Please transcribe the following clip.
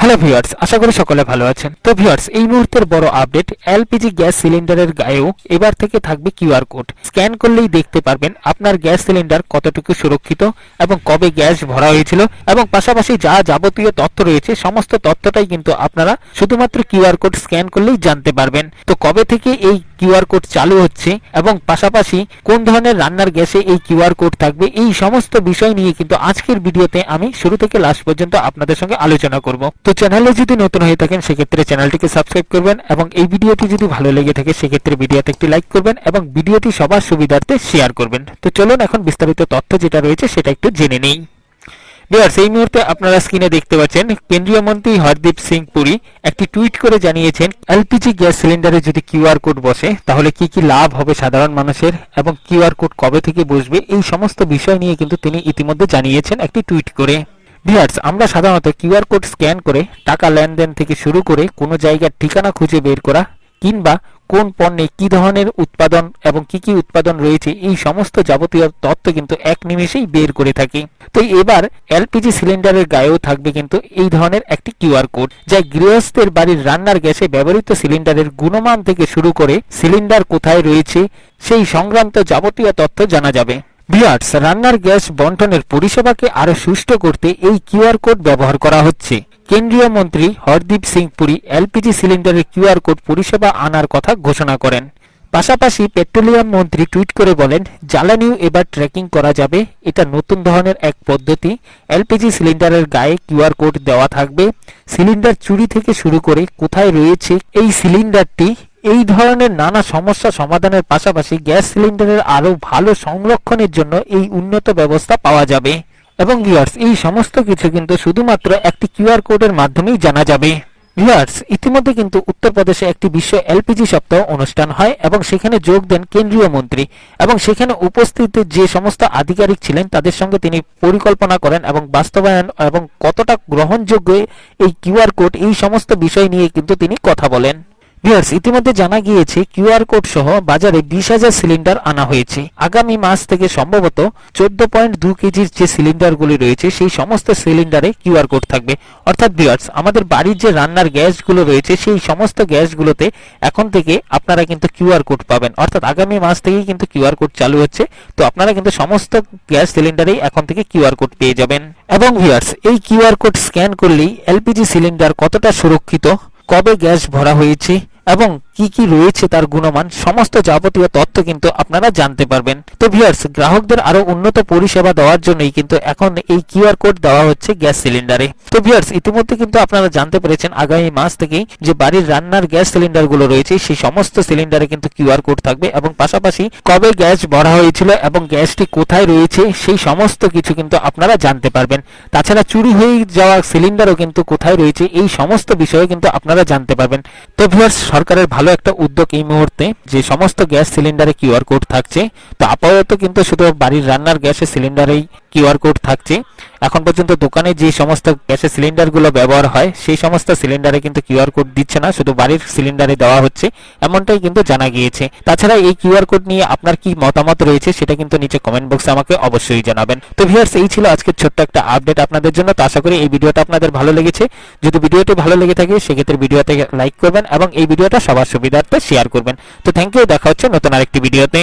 Hello viewers আশা করি সকলে ভালো আছেন। তো ভিউয়ার্স এই মুহূর্তের বড় আপডেট এলপিজি গ্যাস সিলিন্ডারের গায়েও এবার থেকে থাকবে কিউআর কোড স্ক্যান করলেই দেখতে পারবেন আপনার গ্যাস সিলিন্ডার কতটুকু সুরক্ষিত এবং কবে গ্যাস ভরা হয়েছিল এবং পাশাপাশি যা যাবতীয় তথ্য রয়েছে, সমস্ত তথ্যটাই কিন্তু আপনারা শুধুমাত্র কিউআর কোড স্ক্যান করলেই জানতে পারবেন। তো কবে থেকে এই কিউআর কোড চালু হচ্ছে এবং পাশাপাশি কোন ধরনের রান্নার গ্যাসে এই কিউআর কোড থাকবে, এই সমস্ত বিষয় নিয়ে কিন্তু আজকের ভিডিওতে আমি শুরু থেকে লাস্ট পর্যন্ত আপনাদের সঙ্গে আলোচনা করব। তো চ্যানেলে যদি নতুন হয়ে থাকেন, সেক্ষেত্রে চ্যানেলটিকে সাবস্ক্রাইব করবেন এবং এই ভিডিওটি যদি ভালো লেগে থাকে, সেক্ষেত্রে ভিডিওতে একটি লাইক করবেন এবং ভিডিওটি সবার সুবিধার্থে শেয়ার করবেন। তো চলুন এখন বিস্তারিত তথ্য যেটা রয়েছে, সেটা একটু জেনে নেই। বিহার এই মুহূর্তে আপনারা স্ক্রিনে দেখতে পাচ্ছেন কেন্দ্রীয় মন্ত্রী হরদীপ সিং পুরী একটি টুইট করে জানিয়েছেন, এলপিজি গ্যাস সিলিন্ডারে যদি কিউআর কোড বসে, তাহলে কি কি লাভ হবে সাধারণ মানুষের এবং কিউআর কোড কবে থেকে বসবে? এই সমস্ত বিষয় নিয়ে কিন্তু তিনি ইতিমধ্যে জানিয়েছেন একটি টুইট করে। ভিউয়ার্স আমরা সাধারণত কিউআর কোড স্ক্যান করে টাকা লেনদেন থেকে শুরু করে কোনো জায়গার ঠিকানা খুঁজে বের করা কিংবা কোন পণ্যে কি ধরনের উৎপাদন এবং কি কি উৎপাদন রয়েছে, এই সমস্ত যাবতীয় তথ্য কিন্তু এক নিমেষেই বের করে থাকি। তো এবার এলপিজি সিলিন্ডারের গায়েও থাকবে কিন্তু এই ধরনের একটি কিউআর কোড, যা গৃহস্থের বাড়ির রান্নার গ্যাসে ব্যবহৃত সিলিন্ডারের গুণমান থেকে শুরু করে সিলিন্ডার কোথায় রয়েছে, সেই সংক্রান্ত যাবতীয় তথ্য জানা যাবে। ভিউয়ার্স, রান্নার গ্যাস বন্টনের পরিষেবাকে আরও সুষ্ঠু করতে এই কিউআর কোড ব্যবহার করা হচ্ছে। কেন্দ্রীয় মন্ত্রী হরদীপ সিং পুরী এলপিজি সিলিন্ডারের কিউআর কোড পরিষেবা আনার কথা ঘোষণা করেন। পাশাপাশি পেট্রোলিয়াম মন্ত্রী টুইট করে বলেন, জ্বালানিও এবার ট্র্যাকিং করা যাবে। এটা নতুন ধরনের এক পদ্ধতি। এলপিজি সিলিন্ডারের গায়ে কিউআর কোড দেওয়া থাকবে। সিলিন্ডার চুরি থেকে শুরু করে কোথায় রয়েছে এই সিলিন্ডারটি, এই ধরনের নানা সমস্যা সমাধানের পাশাপাশি গ্যাস সিলিন্ডারের আরও ভালো সংরক্ষণের জন্য এই উন্নত ব্যবস্থা পাওয়া যাবে। এবং ভিউয়ার্স এই সমস্ত কিছু কিন্তু শুধুমাত্র একটি কিউআর কোডের মাধ্যমেই জানা যাবে। ভিউয়ার্স ইতিমধ্যে কিন্তু উত্তরপ্রদেশে একটি বিশ্ব এলপিজি সপ্তাহ অনুষ্ঠান হয় এবং সেখানে যোগ দেন কেন্দ্রীয় মন্ত্রী এবং সেখানে উপস্থিত যে সমস্ত আধিকারিক ছিলেন, তাদের সঙ্গে তিনি পরিকল্পনা করেন এবং বাস্তবায়ন এবং কতটা গ্রহণযোগ্য এই কিউআর কোড এই সমস্ত বিষয় নিয়ে কিন্তু তিনি কথা বলেন। ভিউয়ার্স ইতিমধ্যে জানা গিয়েছে কিউআর কোড সহ বাজারে বিশ হাজার সিলিন্ডার আনা হয়েছে। আগামী মাস থেকে সম্ভবত চোদ্দ পয়েন্ট দু কেজির যে সিলিন্ডারগুলি রয়েছে, সেই সমস্ত সিলিন্ডারে কিউআর কোড থাকবে। অর্থাৎ ভিউয়ার্স আমাদের বাড়ির যে রান্নার গ্যাসগুলো রয়েছে, সেই সমস্ত গ্যাসগুলোতে এখন থেকে আপনারা কিন্তু কিউআর কোড পাবেন। অর্থাৎ আগামী মাস থেকেই কিন্তু কিউআর কোড চালু হচ্ছে। তো আপনারা কিন্তু সমস্ত গ্যাস সিলিন্ডারেই এখন থেকে কিউআর কোড পেয়ে যাবেন। এবং ভিউয়ার্স এই কিউআর কোড স্ক্যান করলেই এলপিজি সিলিন্ডার কতটা সুরক্ষিত, কবে গ্যাস ভরা হয়েছে এবং কি কি রয়েছে তার গুণমান, সমস্ত যাবতীয় তথ্য কিন্তু আপনারা জানতে পারবেন। তো ভিউয়ার্স গ্রাহকদের আরও উন্নত পরিষেবা দেওয়ার জন্যই কিন্তু এখন এই কিউআর কোড দেওয়া হচ্ছে গ্যাস সিলিন্ডারে। তো ভিউয়ার্স ইতিমধ্যে কিন্তু আপনারা জানতে পেরেছেন আগামী মাস থেকেই যে বাড়ির রান্নার গ্যাস সিলিন্ডারগুলো রয়েছে, সেই সমস্ত সিলিন্ডারে কিন্তু কিউআর কোড থাকবে এবং পাশাপাশি কবে গ্যাস ভরা হয়েছিল এবং গ্যাসটি কোথায় রয়েছে, সেই সমস্ত কিছু কিন্তু আপনারা জানতে পারবেন। তাছাড়া চুরি হয়ে যাওয়া সিলিন্ডারও কিন্তু কোথায় রয়েছে, এই সমস্ত বিষয়ে কিন্তু আপনারা জানতে পারবেন। তো ভিউয়ার্স সরকারের একটা উদ্যোগ এই মুহূর্তে যে সমস্ত গ্যাস সিলিন্ডারে কিউআর কোড থাকছে, তো আপাতত কিন্তু শুধু বাড়ির রান্নার গ্যাসের সিলিন্ডারেই কিউআর কোড থাকছে। এখন পর্যন্ত দোকানে যে সমস্ত গ্যাসের সিলিন্ডারগুলো ব্যবহার হয়, সেই সমস্ত সিলিন্ডারে কিন্তু কিউআর কোড দিচ্ছে না, শুধু বাড়ির সিলিন্ডারে দেওয়া হচ্ছে, এমনটাই কিন্তু জানা গিয়েছে। তাছাড়া এই কিউআর কোড নিয়ে আপনার কি মতামত রয়েছে, সেটা কিন্তু নিচে কমেন্ট বক্সে আমাকে অবশ্যই জানাবেন। তো ভিউয়ার্স এই ছিল আজকের ছোট্ট একটা আপডেট আপনাদের জন্য। তো আশা করি এই ভিডিওটা আপনাদের ভালো লেগেছে। যদি ভিডিওটি ভালো লেগে থাকে, সেক্ষেত্রে ভিডিওতে লাইক করবেন এবং এই ভিডিওটা সবার সুবিধার্থে শেয়ার করবেন। তো থ্যাংক ইউ দেখা হচ্ছে নতুন আরেকটি ভিডিওতে